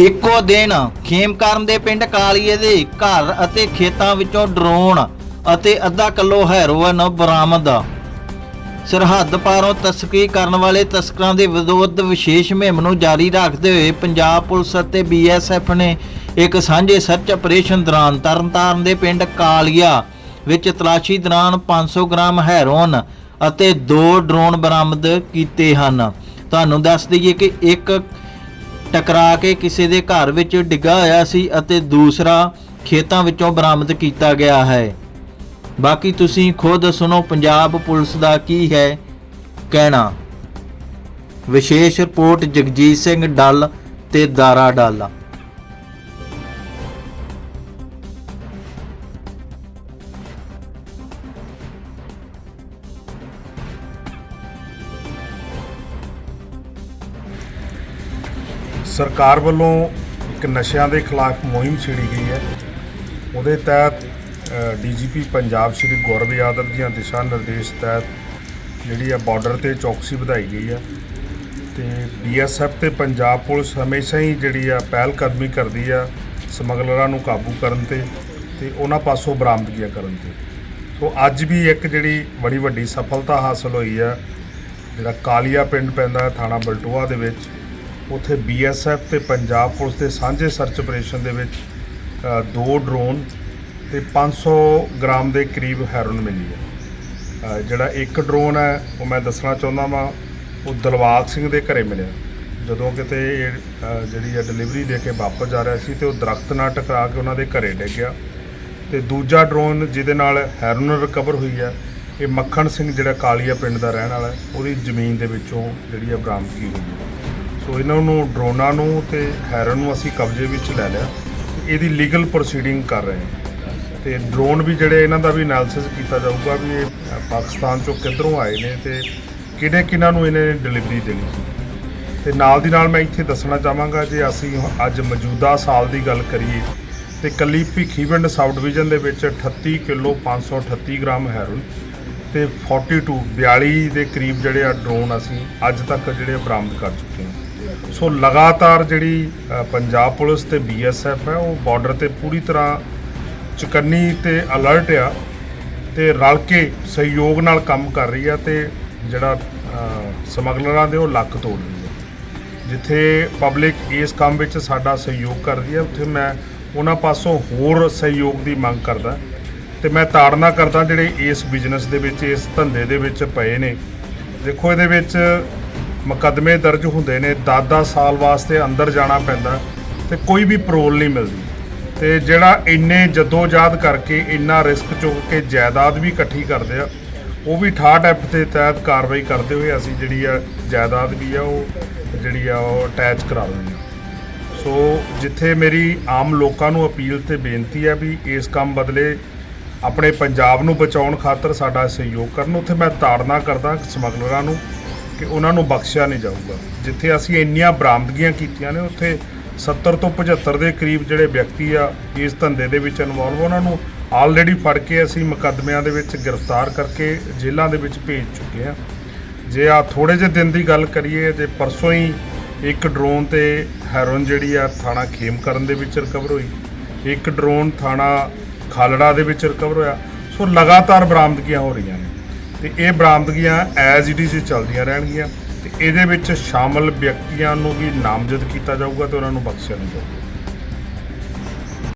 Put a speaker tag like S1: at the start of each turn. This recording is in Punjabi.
S1: ਇੱਕੋ ਦਿਨ ਖੇਮਕਰਨ ਦੇ ਪਿੰਡ ਕਾਲੀਏ ਦੇ ਘਰ ਅਤੇ ਖੇਤਾਂ ਵਿੱਚੋਂ ਡਰੋਨ ਅਤੇ ਅੱਧਾ ਕਿਲੋ ਹੈਰੋਇਨ ਬਰਾਮਦ। ਸਰਹੱਦ ਪਾਰੋਂ ਤਸਕਰੀ ਕਰਨ ਵਾਲੇ ਤਸਕਰਾਂ ਦੇ ਵਿਰੋਧ ਵਿਸ਼ੇਸ਼ ਮੁਹਿੰਮ ਨੂੰ ਜਾਰੀ ਰੱਖਦੇ ਹੋਏ ਪੰਜਾਬ ਪੁਲਿਸ ਅਤੇ ਬੀਐਸਐਫ ਨੇ ਇੱਕ ਸਾਂਝੇ ਸਰਚ ਆਪਰੇਸ਼ਨ ਦੌਰਾਨ ਤਰਨਤਾਰਨ ਦੇ ਪਿੰਡ ਕਾਲੀਆ ਵਿੱਚ ਤਲਾਸ਼ੀ ਦੌਰਾਨ 500 ਗ੍ਰਾਮ ਹੈਰੋਇਨ ਅਤੇ ਦੋ ਡਰੋਨ ਬਰਾਮਦ ਕੀਤੇ ਹਨ। ਤੁਹਾਨੂੰ ਦੱਸ ਦਈਏ ਕਿ ਇੱਕ ਟਕਰਾ ਕੇ ਕਿਸੇ ਦੇ ਘਰ ਵਿੱਚ ਡਿੱਗਾ ਹੋਇਆ ਸੀ ਅਤੇ ਦੂਸਰਾ ਖੇਤਾਂ ਵਿੱਚੋਂ ਬਰਾਮਦ ਕੀਤਾ ਗਿਆ ਹੈ। ਬਾਕੀ ਤੁਸੀਂ ਖੁਦ ਸੁਣੋ ਪੰਜਾਬ ਪੁਲਿਸ ਦਾ ਕੀ ਹੈ ਕਹਿਣਾ। ਵਿਸ਼ੇਸ਼ ਰਿਪੋਰਟ ਜਗਜੀਤ ਸਿੰਘ ਡੱਲ ਤੇ ਦਾਰਾ ਡੱਲ।
S2: ਸਰਕਾਰ ਵੱਲੋਂ ਇੱਕ ਨਸ਼ਿਆਂ ਦੇ ਖਿਲਾਫ ਮੁਹਿੰਮ ਛੇੜੀ ਗਈ ਹੈ। ਉਹਦੇ ਤਹਿਤ ਡੀਜੀਪੀ ਪੰਜਾਬ ਸ਼੍ਰੀ ਗੌਰਵ ਯਾਦਵ ਦੀਆਂ ਦਿਸ਼ਾ ਨਿਰਦੇਸ਼ ਤਹਿਤ ਜਿਹੜੀ ਆ ਬਾਰਡਰ ਤੇ ਚੌਕਸੀ ਵਧਾਈ ਗਈ ਹੈ ਤੇ ਬੀਐਸਐਫ ਤੇ ਪੰਜਾਬ ਪੁਲਿਸ ਹਮੇਸ਼ਾ ਹੀ ਜਿਹੜੀ ਆ ਪਹਿਲ ਕਦਮੀ ਕਰਦੀ ਆ ਸਮਗਲਰਾਂ ਨੂੰ ਕਾਬੂ ਕਰਨ ਤੇ ਤੇ ਉਹਨਾਂ ਪਾਸੋਂ ਬਰਾਮਦਗੀਆਂ ਕਰਨ ਤੇ। ਸੋ ਅੱਜ ਵੀ ਇੱਕ ਜਿਹੜੀ ਬੜੀ ਵੱਡੀ ਸਫਲਤਾ ਹਾਸਲ ਹੋਈ ਆ, ਜਿਹੜਾ ਕਾਲੀਆ ਪਿੰਡ ਪੈਂਦਾ ਥਾਣਾ ਬਲਟੋਆ ਦੇ ਵਿੱਚ ਉੱਥੇ ਬੀਐਸਐਫ ਤੇ ਪੰਜਾਬ ਪੁਲਿਸ ਦੇ ਸਾਂਝੇ ਸਰਚ ਆਪਰੇਸ਼ਨ ਦੇ ਵਿੱਚ ਦੋ ਡਰੋਨ ਤੇ 500 ਗ੍ਰਾਮ ਦੇ ਕਰੀਬ ਹੈਰੋਨ ਮਿਲੀ ਹੈ। ਜਿਹੜਾ ਇੱਕ ਡਰੋਨ ਹੈ ਉਹ ਮੈਂ ਦੱਸਣਾ ਚਾਹੁੰਦਾ ਵਾਂ ਉਹ ਦਲਵਾਗ ਸਿੰਘ ਦੇ ਘਰੇ ਮਿਲਿਆ। ਜਦੋਂ ਕਿਤੇ ਇਹ, ਜਿਹੜੀ ਆ ਡਿਲੀਵਰੀ ਦੇ ਕੇ ਵਾਪਸ ਜਾ ਰਿਹਾ ਸੀ ਤੇ ਉਹ ਦਰਖਤ ਨਾਲ ਟਕਰਾ ਕੇ ਉਹਨਾਂ ਦੇ ਘਰੇ ਡਿੱਗ ਗਿਆ। ਤੇ ਦੂਜਾ ਡਰੋਨ ਜਿਹਦੇ ਨਾਲ ਹੈਰੋਨ ਰਿਕਵਰ ਹੋਈ ਹੈ ਇਹ ਮੱਖਣ ਸਿੰਘ ਜਿਹੜਾ ਕਾਲੀਆ ਪਿੰਡ ਦਾ ਰਹਿਣ ਵਾਲਾ ਉਹਦੀ ਜ਼ਮੀਨ ਦੇ ਵਿੱਚੋਂ ਜਿਹੜੀ ਆ ਬਰਾਮਦਗੀ ਹੋਈ ਹੈ। ਸੋ ਇਹਨਾਂ ਨੂੰ, ਡਰੋਨਾਂ ਨੂੰ ਤੇ ਹੈਰਨ ਨੂੰ ਅਸੀਂ ਕਬਜ਼ੇ ਵਿੱਚ ਲੈ ਲਿਆ। ਤੇ ਇਹਦੀ ਲੀਗਲ ਪ੍ਰੋਸੀਡਿੰਗ ਕਰ ਰਹੇ ਹਾਂ। ਤੇ ਡਰੋਨ ਵੀ ਜਿਹੜੇ ਇਹਨਾਂ ਦਾ ਵੀ ਐਨਾਲਿਸਿਸ ਕੀਤਾ ਜਾਊਗਾ ਵੀ ਇਹ ਪਾਕਿਸਤਾਨ ਚੋਂ ਕਿੱਧਰੋਂ ਆਏ ਨੇ ਤੇ ਕਿਹੜੇ ਕਿਹਨਾਂ ਨੂੰ ਇਹਨੇ ਡਿਲੀਵਰੀ ਦੇਣੀ ਸੀ। ਤੇ ਨਾਲ ਦੀ ਨਾਲ ਮੈਂ ਇੱਥੇ ਦੱਸਣਾ ਚਾਹਾਂਗਾ ਜੇ ਅਸੀਂ ਅੱਜ ਮੌਜੂਦਾ ਸਾਲ ਦੀ ਗੱਲ ਕਰੀਏ, ਤੇ ਕੱਲੀ ਭਿੱਖੀਵਿੰਡ ਸਬ ਡਿਵੀਜ਼ਨ ਦੇ ਵਿੱਚ 38 ਕਿਲੋ 538 ਗ੍ਰਾਮ ਹੈਰੋਇਨ ਤੇ 42 42 ਦੇ ਕਰੀਬ ਜਿਹੜੇ ਆ ਡਰੋਨ ਅਸੀਂ ਅੱਜ ਤੱਕ ਜਿਹੜੇ ਬਰਾਮਦ ਕਰ ਚੁੱਕੇ ਹਾਂ। ਸੋ ਲਗਾਤਾਰ ਜਿਹੜੀ ਪੰਜਾਬ ਪੁਲਿਸ ਤੇ ਬੀਐਸਐਫ ਹੈ, ਉਹ ਬਾਰਡਰ ਤੇ ਪੂਰੀ ਤਰ੍ਹਾਂ ਚੁਕੰਨੀ ਤੇ ਅਲਰਟ ਆ ਤੇ ਰਲ ਕੇ ਸਹਿਯੋਗ ਨਾਲ ਕੰਮ ਕਰ ਰਹੀ ਆ ਤੇ ਜਿਹੜਾ ਸਮਗਲਰਾਂ ਦੇ ਉਹ ਲੱਕ ਤੋੜ ਰਹੀ ਆ। ਜਿੱਥੇ ਪਬਲਿਕ ਇਸ ਕੰਮ ਵਿੱਚ ਸਾਡਾ ਸਹਿਯੋਗ ਕਰਦੀ ਹੈ ਉੱਥੇ ਮੈਂ ਉਹਨਾਂ ਪਾਸੋਂ ਹੋਰ ਸਹਿਯੋਗ ਦੀ ਮੰਗ ਕਰਦਾ। ਤੇ ਮੈਂ ਤਾੜਨਾ ਕਰਦਾ ਜਿਹੜੇ ਇਸ ਬਿਜ਼ਨਸ ਦੇ ਵਿੱਚ, ਇਸ ਧੰਦੇ ਦੇ ਵਿੱਚ ਪਏ ਨੇ। ਦੇਖੋ, ਇਹਦੇ ਵਿੱਚ ਮੁਕੱਦਮੇ ਦਰਜ ਹੁੰਦੇ ਨੇ 10-10 ਸਾਲ ਵਾਸਤੇ ਅੰਦਰ ਜਾਣਾ ਪੈਂਦਾ ਤੇ ਕੋਈ ਵੀ ਪਰੋਲ ਨਹੀਂ ਮਿਲਦੀ। ਤੇ ਜਿਹੜਾ ਇੰਨੇ ਜਦੋਜਾਦ ਕਰਕੇ ਇੰਨਾ ਰਿਸਕ ਚੁੱਕ ਕੇ ਜਾਇਦਾਦ ਵੀ ਇਕੱਠੀ ਕਰਦੇ ਆ, ਉਹ ਵੀ 68 ਐਫ ਦੇ ਤਹਿਤ ਕਾਰਵਾਈ ਕਰਦੇ ਹੋਏ ਅਸੀਂ ਜਿਹੜੀ ਆ ਜਾਇਦਾਦ ਵੀ ਆ, ਉਹ ਜਿਹੜੀ ਆ, ਉਹ ਅਟੈਚ ਕਰਾ ਦਿੰਦੇ ਹਾਂ। ਸੋ ਜਿੱਥੇ ਮੇਰੀ ਆਮ ਲੋਕਾਂ ਨੂੰ ਅਪੀਲ ਤੇ ਬੇਨਤੀ ਆ ਵੀ ਇਸ ਕੰਮ ਬਦਲੇ ਆਪਣੇ ਪੰਜਾਬ ਨੂੰ ਬਚਾਉਣ ਖਾਤਰ ਸਾਡਾ ਸਹਿਯੋਗ ਕਰਨ, ਉੱਥੇ ਮੈਂ ਤਾੜਨਾ ਕਰਦਾ ਸਮਗਲਰਾਂ ਨੂੰ ਕਿ ਉਹਨਾਂ ਨੂੰ ਬਖਸ਼ਿਆ ਨਹੀਂ ਜਾਊਗਾ। ਜਿੱਥੇ ਅਸੀਂ ਇੰਨੀਆਂ ਬਰਾਮਦਗੀਆਂ ਕੀਤੀਆਂ ਨੇ, ਉੱਥੇ 70 ਤੋਂ 75 ਦੇ ਕਰੀਬ ਜਿਹੜੇ ਵਿਅਕਤੀ ਆ, ਇਸ ਧੰਦੇ ਦੇ ਵਿੱਚ ਇਨਵੋਲਵ ਉਹਨਾਂ ਨੂੰ ਆਲਰੇਡੀ ਫੜ ਕੇ ਅਸੀਂ ਮੁਕੱਦਮਿਆਂ ਦੇ ਵਿੱਚ ਗ੍ਰਿਫਤਾਰ ਕਰਕੇ ਜੇਲ੍ਹਾਂ ਦੇ ਵਿੱਚ ਭੇਜ ਚੁੱਕੇ ਹਾਂ ਜੇ ਆ ਥੋੜੇ ਜਿਹੇ ਦਿਨ ਦੀ ਗੱਲ ਕਰੀਏ ਤੇ ਪਰਸੋਂ ਹੀ ਇੱਕ ਡਰੋਨ ਤੇ ਹੈਰੋਇਨ ਜਿਹੜੀ ਆ, ਥਾਣਾ ਖੇਮਕਰਨ ਦੇ ਵਿੱਚ ਰਿਕਵਰ ਹੋਈ। ਇੱਕ ਡਰੋਨ ਥਾਣਾ ਖਾਲੜਾ ਦੇ ਵਿੱਚ ਰਿਕਵਰ ਹੋਇਆ। ਸੋ ਲਗਾਤਾਰ ਬਰਾਮਦਗੀਆਂ ਹੋ ਰਹੀਆਂ ਨੇ। ਤੇ ਇਹ ਬਰਾਮਦਗੀਆਂ ਐਜ਼ ਇਟ ਇਜ਼ ਚੱਲਦੀਆਂ ਰਹਿਣਗੀਆਂ ਤੇ ਇਹਦੇ ਵਿੱਚ ਸ਼ਾਮਲ ਵਿਅਕਤੀਆਂ ਨੂੰ ਵੀ ਨਾਮਜ਼ਦ ਕੀਤਾ ਜਾਊਗਾ ਤੇ ਉਹਨਾਂ ਨੂੰ ਬਖਸ਼ਿਆ ਨਹੀਂ ਜਾਊਗਾ।